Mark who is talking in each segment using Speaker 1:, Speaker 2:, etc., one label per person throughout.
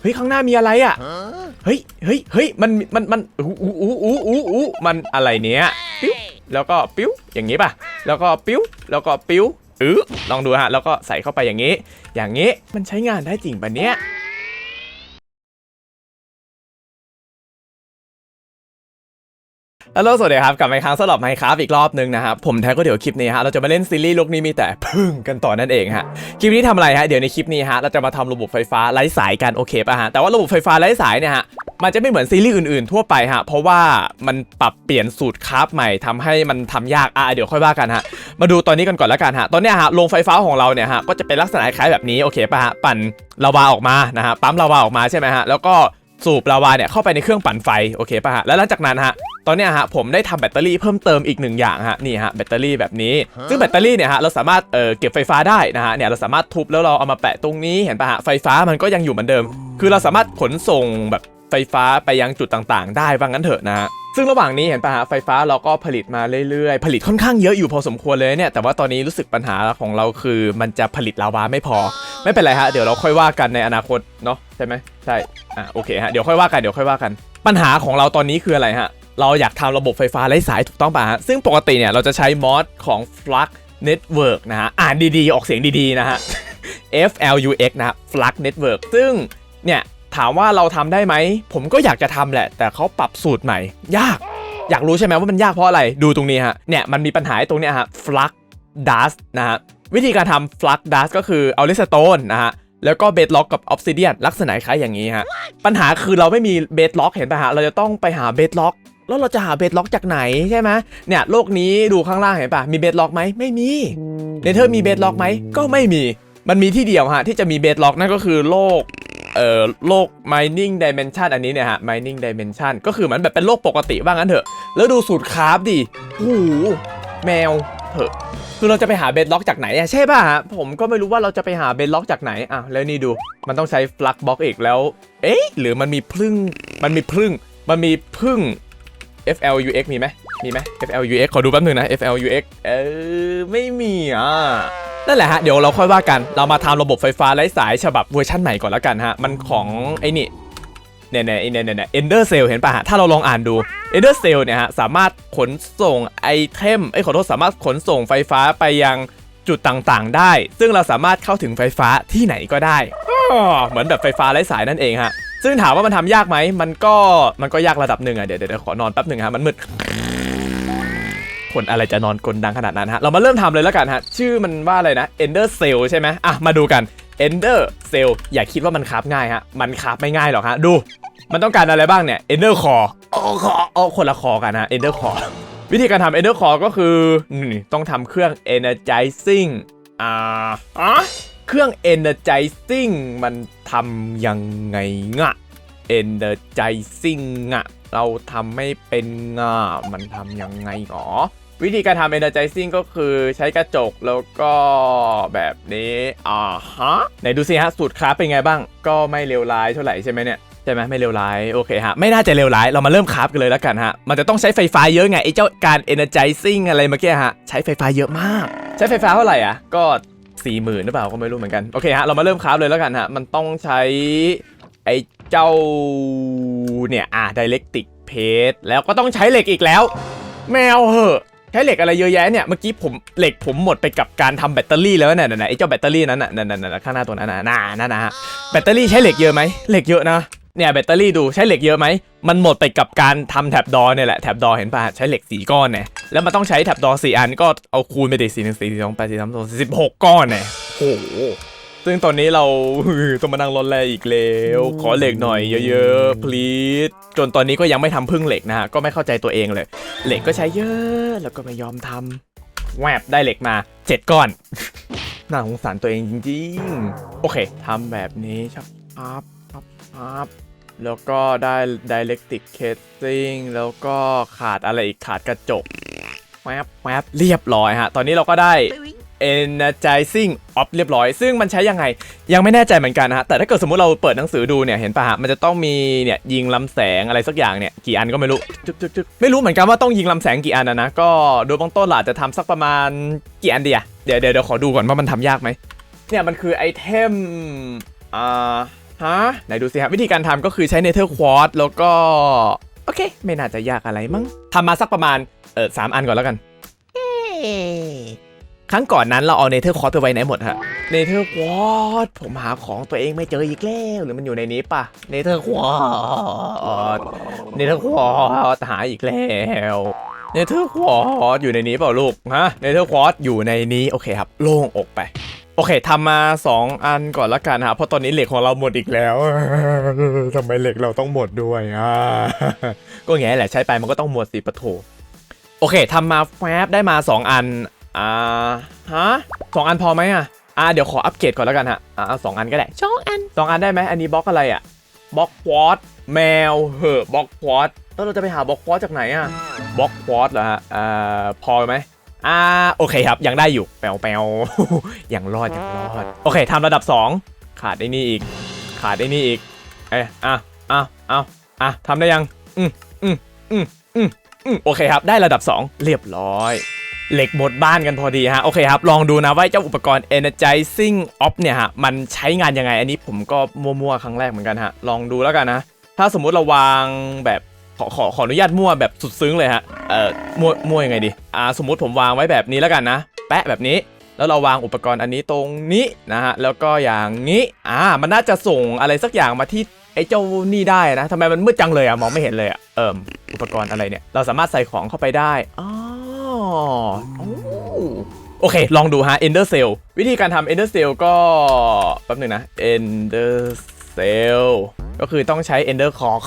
Speaker 1: เฮ้ยข้างหน้ามีอะไรอะ เฮ้ยเฮ้ยเฮ้ยมันมันมันอู้อู้อู้อู้อู้อู้มันอะไรเนี้ยปิ้วแล้วก็ปิ้วอย่างงี้ป่ะ แล้วก็ปิ้วแล้วก็ปิ้วเออลองดูฮะแล้วก็ใส่เข้าไปอย่างงี้ อย่างงี้มันใช้งานได้จริงปะเนี้ย ฮัลโหลสวัสดีครับกลับมาอีกครั้งสำหรับไมค์ครับอีกรอบนึงนะครับผมแท้ก็เดี๋ยวคลิปนี้ฮะเราจะมาเล่นซีรีส์ลูกนี้มีแต่พึ่งกันต่อนั่นเองฮะคลิปนี้ทำอะไรฮะเดี๋ยวในคลิปนี้ฮะเราจะมาทำระบบไฟฟ้าไร้สายกันโอเคป่ะฮะแต่ว่าระบบไฟฟ้าไร้สายเนี่ยฮะมันจะไม่เหมือนซีรีส์อื่นๆทั่วไปฮะเพราะว่ามันปรับเปลี่ยนสูตรคราฟใหม่ทำให้มันทำยากอะเดี๋ยวค่อยว่ากันฮะมาดูตอนนี้กันก่อนล้วกันฮะตอนเนี้ยฮะโรงไฟฟ้าของเราเนี่ยฮะก็จะเป็นลักษณะคล้ายแบบนี้โอเคป่ะฮะปั่นลาวาออกมานะฮะปั๊มลาวาออกมาใช่ไหมฮะแล้วก็ สูบลาวาเนี่ยเข้าไปในเครื่องปั่นไฟโอเคป่ะฮะแล้วหลังจากนั้นฮะตอนเนี้ยฮะผมได้ทำแบตเตอรี่เพิ่มเติมอีกหนึ่งอย่างฮะนี่ฮะแบตเตอรี่แบบนี้ ซึ่งแบตเตอรี่เนี่ยฮะเราสามารถเอ่อเก็บไฟฟ้าได้นะฮะเนี่ยเราสามารถทุบแล้วเราเอามาแปะตรงนี้เห็นป่ะฮะไฟฟ้ามันก็ยังอยู่เหมือนเดิม คือเราสามารถขนส่งแบบ ไฟฟ้าไปยังจุดต่างๆ ได้ว่างั้นเถอะนะฮะซึ่งระหว่างนี้เห็นปะฮะไฟฟ้าเราก็ผลิตมาเรื่อยๆ ผลิตค่อนข้างเยอะอยู่พอสมควรเลยเนี่ย แต่ว่าตอนนี้รู้สึกปัญหาของเราคือ มันจะผลิตลาวาไม่พอ ไม่เป็นไรฮะ เดี๋ยวเราค่อยว่ากันในอนาคตเนาะใช่ไหมใช่ อะโอเคฮะ เดี๋ยวค่อยว่ากัน เดี๋ยวค่อยว่ากัน ปัญหาของเราตอนนี้คืออะไรฮะ เราอยากทำระบบไฟฟ้าไร้สายถูกต้องป่ะฮะ ซึ่งปกติเนี่ยเราจะใช้มอดของ Flux Network นะฮะ อ่านดีๆ ออกเสียงดีๆ นะฮะ F L U X นะฮะ Flux Network ซึ่งเนี่ย ถามว่าเราทำได้ไหม ผมก็อยากจะทำแหละ แต่เขาปรับสูตรใหม่ ยาก อยากรู้ใช่ไหมว่ามันยากเพราะอะไรดูตรงนี้ฮะเนี่ยมันมีปัญหาตรงนี้ฮะ Flux Dust นะฮะวิธีการทำ Flux Dust ก็คือเอา Redstone นะฮะแล้วก็เบสล็อกกับออ s ซิเดียนลักษณะคล้ายอย่างนี้ฮะปัญหาคือเราไม่มีเบสล็อกเห็นป่ะฮะเราจะต้องไปหาเบสล็อกแล้วเราจะหาเบสล็อกจากไหนใช่ไหมเนี่ยโลกนี้ดูข้างล่างเห็นป่ะมีเบสล็อกไหมไม่มีเนเธอร์มีเบสล็อกไหมก็ไม่มีมันมีที่เดียวฮะที่จะมีเบสล็อกนั่นก็คือโลก เอ่อโลก mining dimension อันนี้เนี่ยฮะ mining dimension ก็คือเหมือนแบบเป็นโลกปกติว่างั้นเถอะ แล้วดูสูตรคราฟดิโอ้โหแมวเถอะคือเราจะไปหาเบดล็อกจากไหนอะใช่ป่ะฮะผมก็ไม่รู้ว่าเราจะไปหาเบดล็อกจากไหนอะแล้วนี่ดูมันต้องใช้ฟลักบล็อกอีกแล้ว เอ๊ะหรือมันมีพึ่งมันมีพึ่งมันมีพึ่ง FLUX มีไหมมีไหม FLUX ขอดูแป๊บหนึ่งนะ FLUX เออไม่มีอะ นั่นแหละฮะเดี๋ยวเราค่อยว่ากันเรามาทำระบบไฟฟ้าไร้สายฉบับเวอร์ชันใหม่ก่อนแล้วกันฮะมันของไอ้นี่เนี่ยเนี่ยเนี่ยเนี่ย Ender Cell เห็นป่ะฮะถ้าเราลองอ่านดู Ender Cell เนี่ยฮะสามารถขนส่งไอเทมเอ้ขอโทษสามารถขนส่งไฟฟ้าไปยังจุดต่างๆ ได้ ซึ่งเราสามารถเข้าถึงไฟฟ้าที่ไหนก็ได้เหมือนแบบไฟฟ้าไร้สายนั่นเองฮะซึ่งถามว่ามันทำยากไหมมันก็มันก็ยากระดับหนึ่งอะเดี๋ยวเดี๋ยวขอนอนแป๊บหนึ่งฮะมันมืด คนอะไรจะนอนกลดังขนาดนั้นฮะ เรามาเริ่มทำเลยแล้วกันฮะ ชื่อมันว่าอะไรนะ Ender Cell ใช่ไหมอะ มาดูกัน Ender Cell อย่าคิดว่ามันคราฟง่ายฮะ มันคราฟไม่ง่ายหรอกฮะ ดู มันต้องการอะไรบ้างเนี่ย Ender Core โอ้คอโอ้คนละคอกันนะ Ender Core วิธีการทำ Ender Core ก็คือนี่ต้องทำเครื่อง Energizing อ่าอะเครื่อง Energizing มันทำยังไงงะ Energizing งะเราทำไม่เป็นงะมันทำยังไงหรอ วิธีการทำ Energizing ก็คือใช้กระจกแล้วก็แบบนี้อ่าฮะไหนดูสิฮะสูตรคราฟเป็นไงบ้าง ก็ไม่เลวร้ายเท่าไหร่ใช่ไหมเนี่ยใช่ไหมไม่เลวร้ายโอเคฮะไม่น่าจะเลวร้ายเรามาเริ่มคราฟกันเลยแล้วกันฮะมันจะต้องใช้ไฟฟ้าเยอะไงไอ้เจ้าการ Energizing อะไรเมื่อกี้ฮะใช้ไฟฟ้าเยอะมาก ใช้ไฟฟ้าเท่าไหร่อะก็สี่หมื่นหรือเปล่าก็ไม่รู้เหมือนกันโอเคฮะเรามาเริ่มคราฟเลยแล้วกันฮะมันต้องใช้ไอ้เจ้าเนี่ยอะ Dielectric Plate แล้วก็ต้องใช้เหล็กอีกแล้ว แมวเหอะ ใช้เหล็กอะไรเยอะแยะเนี่ย เมื่อกี้ผมเหล็กผมหมดไปกับการทำแบตเตอรี่แล้วเนี่ยน่ะไอ้เจ้าแบตเตอรี่นั้นน่ะนั่นๆๆข้างหน้าตัวนั้นน่ะน่านั่นนะฮะแบตเตอรี่ใช้เหล็กเยอะไหมเหล็กเยอะนะเนี่ยแบตเตอรี่ดูใช้เหล็กเยอะไหมมันหมดไปกับการทำแท็บดอเนี่ยแหละแท็บดอเห็นป่ะใช้เหล็กสีก้อนเนี่ยแล้วมันต้องใช้แท็บดอสี่อันก็เอาคูณไปดิสี่หนึ่งสี่สองแปดสี่สามสองสิบหกก้อนเนี่ยโอ้โห ซึ่งตอนนี้เราต้องมานั่งรอนแรอีกแล้ว ขอเหล็กหน่อยเยอะๆ please จนตอนนี้ก็ยังไม่ทำพึ่งเหล็กนะฮะ ก็ไม่เข้าใจตัวเองเลย เหล็กก็ใช้เยอะ แล้วก็ไม่ยอมทำแวบได้เหล็กมาเจ็ดก้อน น่าสงสารตัวเองจริงๆ โอเคทำแบบนี้ชับอัพอัพอัพแล้วก็ได้ Dielectric Casing แล้วก็ขาดอะไรอีกขาดกระจกแวบแวบเรียบร้อยฮะ ตอนนี้เราก็ได้ Energizing Off เรียบร้อย ซึ่งมันใช้ยังไง ยังไม่แน่ใจเหมือนกันนะฮะ แต่ถ้าเกิดสมมติเราเปิดหนังสือดูเนี่ย เห็นปะฮะ มันจะต้องมีเนี่ยยิงลำแสงอะไรสักอย่างเนี่ย กี่อันก็ไม่รู้จึ๊กจึ๊กจึ๊กไม่รู้เหมือนกันว่าต้องยิงลำแสงกี่อันนะนะ ก็โดยเบื้องต้นเราอาจะทำสักประมาณกี่อันเดียเดี๋ยวเดี๋ยวเดี๋ยวขอดูก่อนว่ามันทำยากไหมเนี่ยมันคือไอเทมอ่าฮะไหนดูสิครับวิธีการทำก็คือใช้เนเธอร์ควอตแล้วก็โอเค ไม่น่าจะยากอะไรมั้งทำมาสักประมาณเออสามอันก่อนแล้วกัน ครั้งก่อนนั้นเราเอาเนเธอร์ควอตไปไว้ไหนหมดฮะเนเธอร์ควอตผมหาของตัวเองไม่เจออีกแล้วหรือมันอยู่ในนี้ปะเนเธอร์ควอตเนเธอร์ควอตหาอีกแล้วเนเธอร์ควอตอยู่ในนี้เปล่าลูกฮะเนเธอร์ควอตอยู่ในนี้โอเคครับ โล่งอกไป โอเคทำมา 2 อันก่อนละกันครับเพราะตอนนี้เหล็กของเราหมดอีกแล้วทำไมเหล็กเราต้องหมดด้วยอะก็แง่แหละใช้ไปมันก็ต้องหมดสิปะโถโอเคทำมาแฟบได้มา 2 อัน อ่าฮะสองอันพอไหมอะอ่าเดี๋ยวขออัปเกรดก่อนแล้วกันฮะอ่าเอาสองอันก็ได้สองอันสองอันได้ไหมอันนี้บล็อกอะไรอะบล็อกควอตแมวเหอะบล็อกควอตแล้วเราจะไปหาบล็อกควอตจากไหนอะบล็อกควอตเหรอฮะอ่าพอไหมอ่าโอเคครับยังได้อยู่แปลวแปลวยังรอดยังรอดโอเคทำระดับ 2 ขาดได้นี่อีก ขาดได้นี่อีกเอ้ยอะอะอะอะทำได้ยังอืมอืมอืมอืมอืมโอเคครับได้ระดับ 2 เรียบร้อย เหล็กหมดบ้านกันพอดีฮะโอเคครับลองดูนะว่าเจ้าอุปกรณ์ Energizing Off เนี่ยฮะมันใช้งานยังไง อันนี้ผมก็มั่วๆครั้งแรกเหมือนกันฮะลองดูแล้วกันนะถ้าสมมุติเราวางแบบขอขอขออนุญาตมั่วแบบสุดซึ้งเลยฮะเอ่อมั่วมั่วยังไงดีอ่าสมมุติผมวางไว้แบบนี้แล้วกันนะ แปะแบบนี้แล้วเราวางอุปกรณ์อันนี้ตรงนี้นะฮะ แล้วก็อย่างนี้อ่ามันน่าจะส่งอะไรสักอย่างมาที่ไอ้เจ้านี่ได้นะทำไมมันมืดจังเลยอะมองไม่เห็นเลยอะเอิ่มอุปกรณ์อะไรเนี่ย เราสามารถใส่ของเข้าไปได้อ๋อ โอ้โอเค ลองดูฮะ Ender Cell วิธีการทำ Ender Cell ก็ แป๊บหนึ่งนะ Ender Cell ก็คือต้องใช้ Ender Core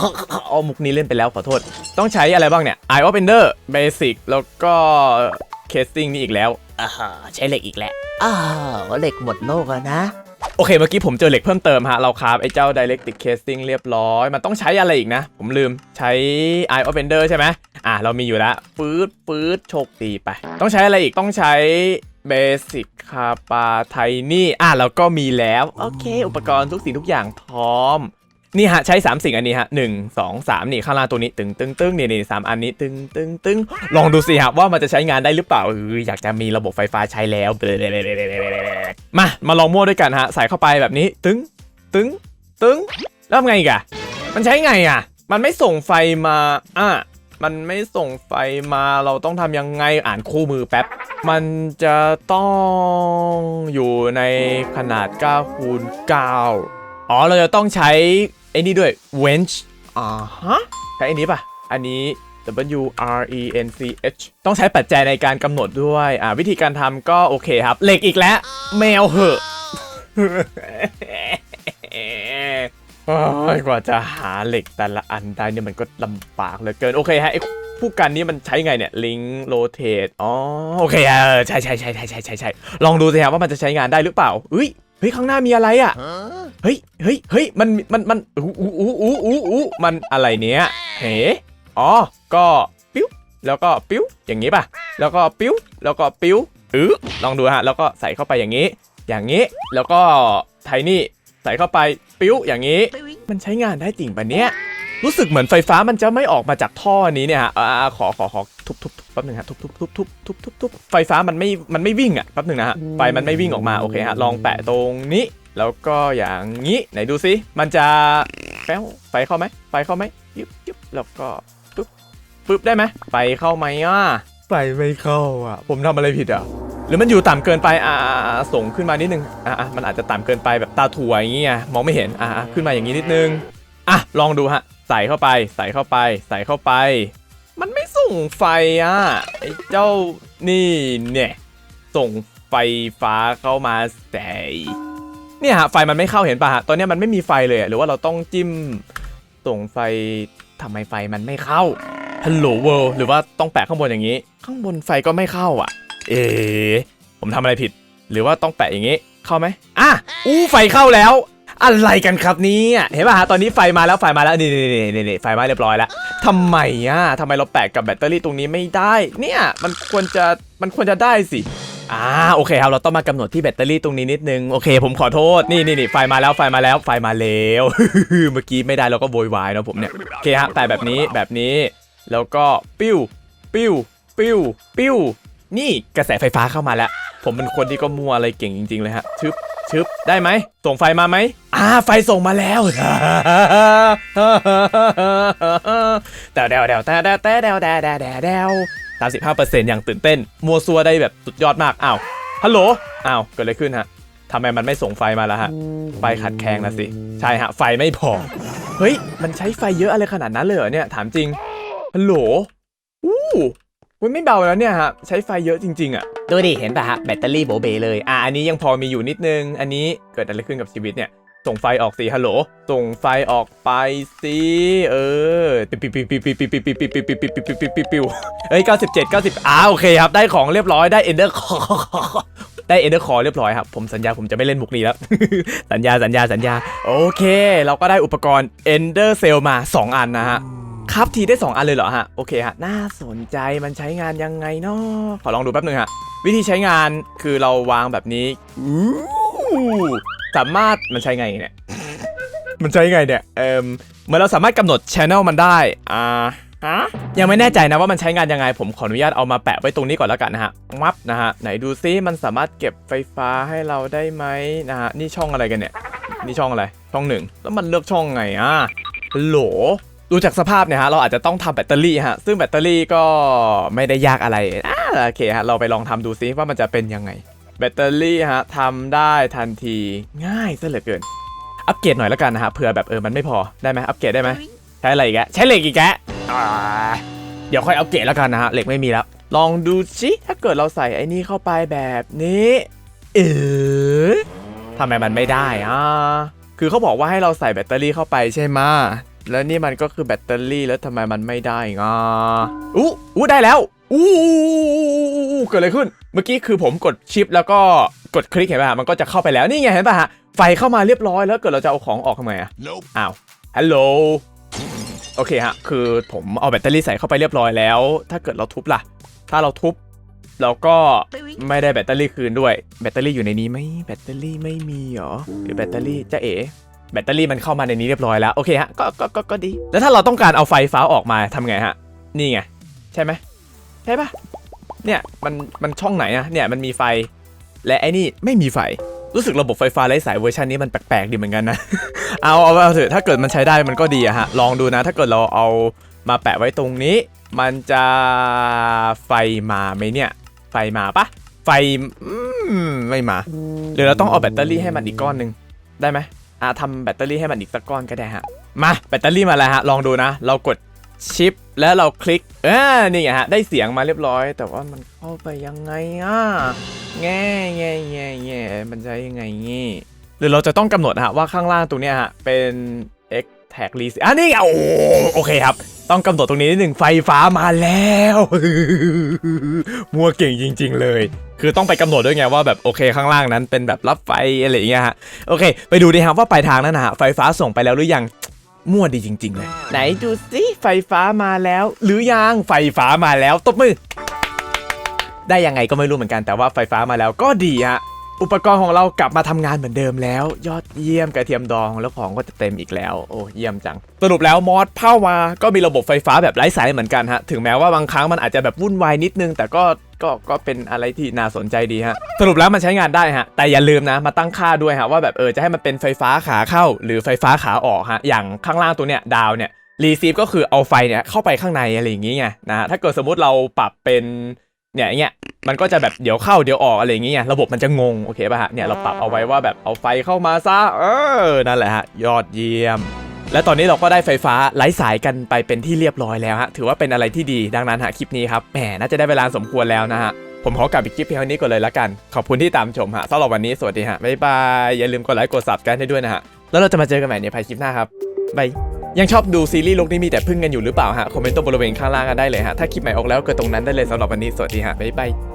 Speaker 1: เอามุกนี้เล่นไปแล้วขอโทษ ต้องใช้อะไรบ้างเนี่ย Eye of Ender Basic แล้วก็ Casing นี่อีกแล้ว
Speaker 2: อ่าใช้เหล็กอีกแล้วอ้าวเหล็กหมดโลกแล้วนะ
Speaker 1: โอเคเมื่อกี้ผมเจอเหล็กเพิ่มเติมฮะ เราคราฟไอ้เจ้า Directic Casing เรียบร้อย มันต้องใช้อะไรอีกนะ ผมลืมใช้ Eye of Ender ใช่ไหมอะ เรามีอยู่แล้วปื๊ดปื๊ดโชคดีไป ต้องใช้อะไรอีกต้องใช้ Basic คาปาไทนี่อะ เราก็มีแล้ว โอเค อุปกรณ์ทุกสิ่งทุกอย่างพร้อม นี่ฮะใช้3สิ่งอันนี้ฮะหนึ่งสองสามนี่ข้างล่างตัวนี้ตึงตึงตึงนี่นี่สามอันนี้ตึงตึงตึงลองดูสิฮะว่ามันจะใช้งานได้หรือเปล่าเอออยากจะมีระบบไฟฟ้าใช้แล้วมามาลองมั่วด้วยกันฮะใส่เข้าไปแบบนี้ตึงตึงตึงแล้วทำไงอีกอะมันใช้ไงอะมันไม่ส่งไฟมาอะมันไม่ส่งไฟมาเราต้องทำยังไงอ่านคู่มือแป๊บ มันจะต้องอยู่ในขนาด9คูณ9อ๋อ เราจะต้องใช้ ไอ้นี่ด้วย wrench อ่าฮะใช้อันนี้ป่ะ อันนี้ W R E N C H ต้องใช้ปัจจัยในการกำหนดด้วย อ่า วิธีการทำก็โอเคครับ เหล็กอีกแล้ว แมวเหอะโอ้ยกว่าจะหาเหล็กแต่ละอันได้เนี่ยมันก็ลำบากเหลือเกิน โอเคฮะไอ้ผู้กันนี้มันใช้ไงเนี่ยลิงโรเทตอ๋อโอเคเออใช่ใช่ใช่ใช่ใช่ใช่ใช่ลองดูสิครับว่ามันจะใช้งานได้หรือเปล่าเฮ้ยเฮ้ยข้างหน้ามีอะไรอะ เฮ้ยเฮ้ยเฮ้ยมันมันมันอู้อู้อู้อู้อู้อู้มันอะไรเนี้ยเฮ้อ๋อก็ปิ้วแล้วก็ปิ้วอย่างนี้ป่ะ แล้วก็ปิ้วแล้วก็ปิ้วเออลองดูฮะแล้วก็ใส่เข้าไปอย่างนี้ อย่างนี้แล้วก็ไทนี่ใส่เข้าไปปิ้วอย่างนี้ มันใช้งานได้จริงปะเนี้ยรู้สึกเหมือนไฟฟ้ามันจะไม่ออกมาจากท่อนี้เนี่ยฮะอ่าขอขอขอทุบทุบทุบแป๊บหนึงฮะทุบทุบทุบทุบทุบทุบทุบไฟฟ้ามันไม่มันไม่วิ่งอะแป๊บหนึงนะฮะไฟมันไม่วิ่งออกมาโอเคฮะลองแปะตรงนี้ แล้วก็อย่างนี้ไหนดูซิมันจะแป๊วไฟเข้าไหมไฟเข้าไหมยึบยึบแล้วก็ปึ๊บปึ๊บได้ไหมไฟเข้าไหมอะไฟไม่เข้าอะ ผมทำอะไรผิดอะหรือมันอยู่ต่ำเกินไปอ่าอ่าอ่าส่งขึ้นมานิดนึงอ่าอ่ามันอาจจะต่ำเกินไปแบบตาถั่วอย่างเงี้ยมองไม่เห็นอ่าอ่าขึ้นมาอย่างนี้นิดนึงอะลองดูฮะใส่เข้าไป ใส่เข้าไป ใส่เข้าไป มันไม่ส่งไฟอะไอ้เจ้านี่เนี่ยส่งไฟฟ้าเข้ามาใส่ เนี่ยฮะไฟมันไม่เข้าเห็นป่ะฮะตอนนี้มันไม่มีไฟเลยอะหรือว่าเราต้องจิ้มส่งไฟทำไมไฟมันไม่เข้าฮัลโหลเวิลหรือว่าต้องแปะข้างบนอย่างนี้ ข้างบนไฟก็ไม่เข้าอะ เอ๊ะผมทำอะไรผิด หรือว่าต้องแปะอย่างนี้เข้าไหมอะอู้ไฟเข้าแล้ว อะไรกันครับนี่เห็นป่ะฮะตอนนี้ไฟมาแล้วไฟมาแล้วนี่นี่นี่นี่นี่ไฟมาเรียบร้อยแล้วทำไมอะทำไมเราแปะกับแบตเตอรี่ตรงนี้ไม่ได้ เนี่ยมันควรจะมันควรจะได้สิ อ่าโอเคครับเราต้องมากำหนดที่แบตเตอรี่ตรงนี้นิดนึงโอเค ผมขอโทษนี่นี่นี่ไฟมาแล้วไฟมาแล้วไฟมาแล้วเมื่อกี้ไม่ได้เราก็โวยวายนะผมเนี่ยโอเคฮะแปะแบบนี้แบบนี้แล้วก็ปิ้วปิ้วปิ้วปิ้วนี่กระแสไฟฟ้าเข้ามาแล้ว ผมเป็นคนที่ก็มัวอะไรเก่งจริง ๆ เลยฮะชึบชึบได้ไหมส่งไฟมาไหมอ่าไฟส่งมาแล้วแต่เดวเดวแต่แต่แต่เดวแต่แต่เดา มสิบห้าเปอร์เซ็นต์อย่างตื่นเต้น มัวซัวได้แบบสุดยอดมาก อ้าว ฮัลโหล อ้าว เกิดอะไรขึ้นฮะทำไมมันไม่ส่งไฟมาล่ะฮะ ไฟขัดแคลงนะสิ ใช่ฮะ ไฟไม่พอ เฮ้ย มันใช้ไฟเยอะอะไรขนาดนั้นเลยเหรอเนี่ย ถามจริง ฮัลโหล อู้มันไม่เบาแล้วเนี่ยฮะ ใช้ไฟเยอะจริงๆอะ
Speaker 2: ดูดิ เห็นปะฮะ แบตเตอรี่โบเบเลย
Speaker 1: อะ อันนี้ยังพอมีอยู่นิดนึง อันนี้เกิดอะไรขึ้นกับชีวิตเนี่ย ส่งไฟออกสิฮัลโหล ส่งไฟออกไปสิเออปิวปิวปิวปิวปิวปิวปิวปิวปิวปิวปิวปิวปิวปิวปิวปิวปิวเฮ้ย97 90อ่าโอเคครับ ได้ของเรียบร้อยได้เอนเดอร์คอได้เอนเดอร์คอเรียบร้อยครับ ผมสัญญาผมจะไม่เล่นมุกนี้แล้ว สัญญาสัญญาสัญญา โอเค เราก็ได้อุปกรณ์ Ender Cell มา 2 อันนะฮะครับทีได้ 2 อันเลยเหรอฮะ โอเคฮะ น่าสนใจมันใช้งานยังไงเนาะขอลองดูแป๊บนึงฮะ วิธีใช้งานคือเราวางแบบนี้ สามารถมันใช้ไงเนี่ย มันใช้ไงเนี่ย เอ่มเหมือนเราสามารถกำหนดช anel มันได้ อ่าฮะยังไม่แน่ใจนะว่ามันใช้งานยังไง ผมขออนุญาตเอามาแปะไว้ตรงนี้ก่อนแล้วกันนะฮะมับนะฮะ ไหนดูซิมันสามารถเก็บไฟฟ้าให้เราได้ไหมนะฮะ นี่ช่องอะไรกันเนี่ย นี่ช่องอะไร ช่องหนึ่ง แล้วมันเลือกช่องไงอะโหลดูจากสภาพเนี่ยฮะ เราอาจจะต้องทำแบตเตอรี่ฮะ ซึ่งแบตเตอรี่ก็ไม่ได้ยากอะไรอ่าโอเคฮะ เราไปลองทำดูซิว่ามันจะเป็นยังไง แบตเตอรี่ฮะทำได้ทันทีง่ายซะเหลือเกิน อัปเกรดหน่อยแล้วกันนะฮะเผื่อแบบเออมันไม่พอได้ไหมอัปเกรดได้ไหมใช้อะไรอีกแกใช้เหล็กอีกแกอ่าเดี๋ยวค่อยอัปเกรดแล้วกันนะฮะเหล็กไม่มีแล้ว ลองดูชิถ้าเกิดเราใส่ไอ้นี่เข้าไปแบบนี้เออทำไมมันไม่ได้อะคือเขาบอกว่าให้เราใส่แบตเตอรี่เข้าไปใช่ไหมะแล้วนี่มันก็คือแบตเตอรี่แล้วทำไมมันไม่ได้อะอู้อู้ได้แล้วอู้เกิดอะไรขึ้น เมื่อกี้คือผมกดชิปแล้วก็กดคลิกเห็นป่ะฮะมันก็จะเข้าไปแล้วนี่ไงเห็นป่ะฮะไฟเข้ามาเรียบร้อยแล้วเกิดเราจะเอาของออกทำไมอะ
Speaker 3: Nope.
Speaker 1: อ้าวฮัลโหลโอเคฮะคือผมเอาแบตเตอรี่ใส่เข้าไปเรียบร้อยแล้ว ถ้าเกิดเราทุบล่ะ ถ้าเราทุบเราก็ไม่ได้แบตเตอรี่คืนด้วย แบตเตอรี่อยู่ในนี้ไหมแบตเตอรี่ไม่มีเหรอหรือแบตเตอรี่จะเอ๋แบตเตอรี่มันเข้ามาในนี้เรียบร้อยแล้วโอเคฮะก็ก็ก็ก็ดี แล้วถ้าเราต้องการเอาไฟฟ้าออกมาทำไงฮะนี่ไงใช่ไหมใช่ปะ เนี่ยมันมันช่องไหนอะเนี่ยมันมีไฟ และไอ้นี่ไม่มีไฟ รู้สึกระบบไฟฟ้าไร้สายเวอร์ชันนี้มันแปลกๆดีเหมือนกันนะ เอาเอาเอาเถอะถ้าเกิดมันใช้ได้มันก็ดีอะฮะ ลองดูนะ ถ้าเกิดเราเอามาแปะไว้ตรงนี้ มันจะไฟมาไหมเนี่ย ไฟมาปะไฟไม่มาหรือเราต้องเอาแบตเตอรี่ให้มันอีกก้อนหนึ่งได้ไหมอะทำแบตเตอรี่ให้มันอีกสักก้อนก็ได้ฮะ มาแบตเตอรี่มาแล้วฮะ ลองดูนะ เรากดชิปแล้วเราคลิก เออนี่ไงฮะ ได้เสียงมาเรียบร้อย แต่ว่ามันเข้าไปยังไงอะ แง่แง่แง่แง่มันใช้ยังไงงี้ หรือเราจะต้องกำหนดฮะว่าข้างล่างตรงเนี้ยฮะ เป็น x tag r e s อะนี่ไงโอ้โอเคครับ ต้องกำหนดตรงนี้นิดหนึ่งไฟฟ้ามาแล้ว มัวเก่งจริง ๆ เลย คือต้องไปกำหนดด้วยไงว่าแบบโอเคข้างล่างนั้นเป็นแบบรับไฟอะไรอย่างเงี้ยฮะ โอเค ไปดูดิครับว่าปลายทางนั้นนะฮะไฟฟ้าส่งไปแล้วหรือยัง มั่วดีจริง ๆ เลย ไหนดูสิไฟฟ้ามาแล้ว หรือยังไฟฟ้ามาแล้วตบมือ ได้ยังไงก็ไม่รู้เหมือนกันแต่ว่าไฟฟ้ามาแล้วก็ดีฮะ อุปกรณ์ของเรากลับมาทำงานเหมือนเดิมแล้ว ยอดเยี่ยมกระเทียมดองแล้วของก็จะเต็มอีกแล้ว โอ้เยี่ยมจัง สรุปแล้วมอสเข้ามาก็มีระบบไฟฟ้าแบบไร้สายเหมือนกันฮะ ถึงแม้ว่าบางครั้งมันอาจจะแบบวุ่นวายนิดนึง แต่ก็ก็ก็เป็นอะไรที่น่าสนใจดีฮะ สรุปแล้วมันใช้งานได้ฮะ แต่อย่าลืมนะ มาตั้งค่าด้วยฮะว่าแบบเออจะให้มันเป็นไฟฟ้าขาเข้า หรือไฟฟ้าขาออกฮะอย่างข้างล่างตัวเนี้ยดาวเนี่ยรีซีฟก็คือเอาไฟเนี่ยเข้าไปข้างในอะไรอย่างงี้ไงนะถ้าเกิดสมมติเราปรับเป็น เนี่ยอย่างเงี้ยมันก็จะแบบเดี๋ยวเข้าเดี๋ยวออกอะไรอย่างเงี้ยระบบมันจะงงโอเคป่ะฮะเนี่ยเราปรับเอาไว้ว่าแบบเอาไฟเข้ามาซะเออนั่นแหละฮะยอดเยี่ยม และตอนนี้เราก็ได้ไฟฟ้าไร้สายกันไปเป็นที่เรียบร้อยแล้วฮะถือว่าเป็นอะไรที่ดีดังนั้นฮะคลิปนี้ครับแหมน่าจะได้เวลาสมควรแล้วนะฮะผมขอกลับอีกคลิปเพียงเท่านี้ก่อนเลยละกัน ขอบคุณที่ตามชมฮะสำหรับวันนี้สวัสดีฮะบ๊ายบายอย่าลืมกดไลค์กดซับกันให้ด้วยนะฮะแล้วเราจะมาเจอกันใหม่ในภายคลิปหน้าครับบาย ยังชอบดูซีรีส์โลกนี้มีแต่พึ่งกันอยู่หรือเปล่าฮะ คอมเมนต์ตรงบริเวณข้างล่างกันได้เลยฮะ ถ้าคลิปใหม่ออกแล้วก็ตรงนั้นได้เลยสำหรับวันนี้ สวัสดีฮะ บ๊ายบาย